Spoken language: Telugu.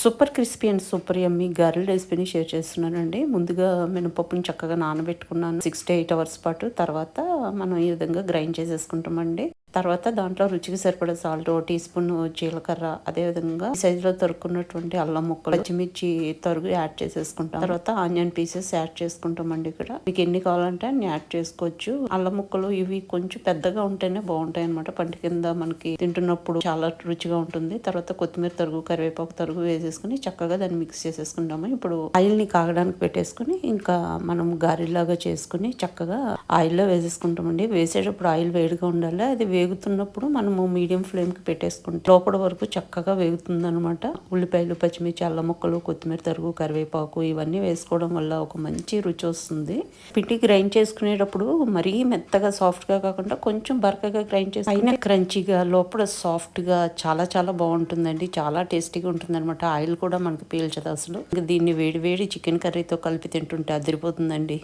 Super crispy and super yummy గారెల రెసిపీని షేర్ చేస్తున్నానండి. ముందుగా మినపప్పుని చక్కగా నానబెట్టుకున్నాను. సిక్స్ టు ఎయిట్ అవర్స్ పాటు తర్వాత మనం ఈ విధంగా గ్రైండ్ చేసేసుకుంటామండి. తర్వాత దాంట్లో రుచికి సరిపడే సాల్ట్ టీ స్పూన్ జీలకర్ర అదే విధంగా సైజులో తరుక్కున్నటువంటి అల్లం ముక్కలు పచ్చిమిర్చి తరుగు యాడ్ చేసేసుకుంటాం. తర్వాత ఆనియన్ పీసెస్ యాడ్ చేసుకుంటామండి ఇక్కడ. మీకు ఎన్ని కావాలంటే అన్ని యాడ్ చేసుకోవచ్చు. అల్లం ముక్కలు ఇవి కొంచెం పెద్దగా ఉంటేనే బాగుంటాయి అనమాట పంట కింద మనకి తింటున్నప్పుడు చాలా రుచిగా ఉంటుంది. తర్వాత కొత్తిమీర తరుగు కరివేపాకు తరుగు వేసేసుకుని చక్కగా దాన్ని మిక్స్ చేసేసుకుంటాము. ఇప్పుడు ఆయిల్ని కాగడానికి పెట్టేసుకుని ఇంకా మనం గారెలాగా చేసుకుని చక్కగా ఆయిల్లో వేసేసుకుంటామండి. వేసేటప్పుడు ఆయిల్ వేడిగా ఉండాలి. అది వేగుతున్నప్పుడు మనము మీడియం ఫ్లేమ్కి పెట్టేసుకుంటాం లోపల వరకు చక్కగా వేగుతుంది అనమాట ఉల్లిపాయలు పచ్చిమిర్చి అల్లం ముక్కలు కొత్తిమీర తరుగు కరివేపాకు ఇవన్నీ వేసుకోవడం వల్ల ఒక మంచి రుచి వస్తుంది. పిండి గ్రైండ్ చేసుకునేటప్పుడు మరీ మెత్తగా సాఫ్ట్గా కాకుండా కొంచెం బరకగా గ్రైండ్ చేసి పైన క్రంచీగా లోపల సాఫ్ట్గా చాలా చాలా బాగుంటుందండి. చాలా టేస్టీగా ఉంటుంది అనమాట ఆయిల్ కూడా మనకి పీల్చదు అసలు. దీన్ని వేడి వేడి చికెన్ కర్రీతో కలిపి తింటుంటే అదిరిపోతుందండి.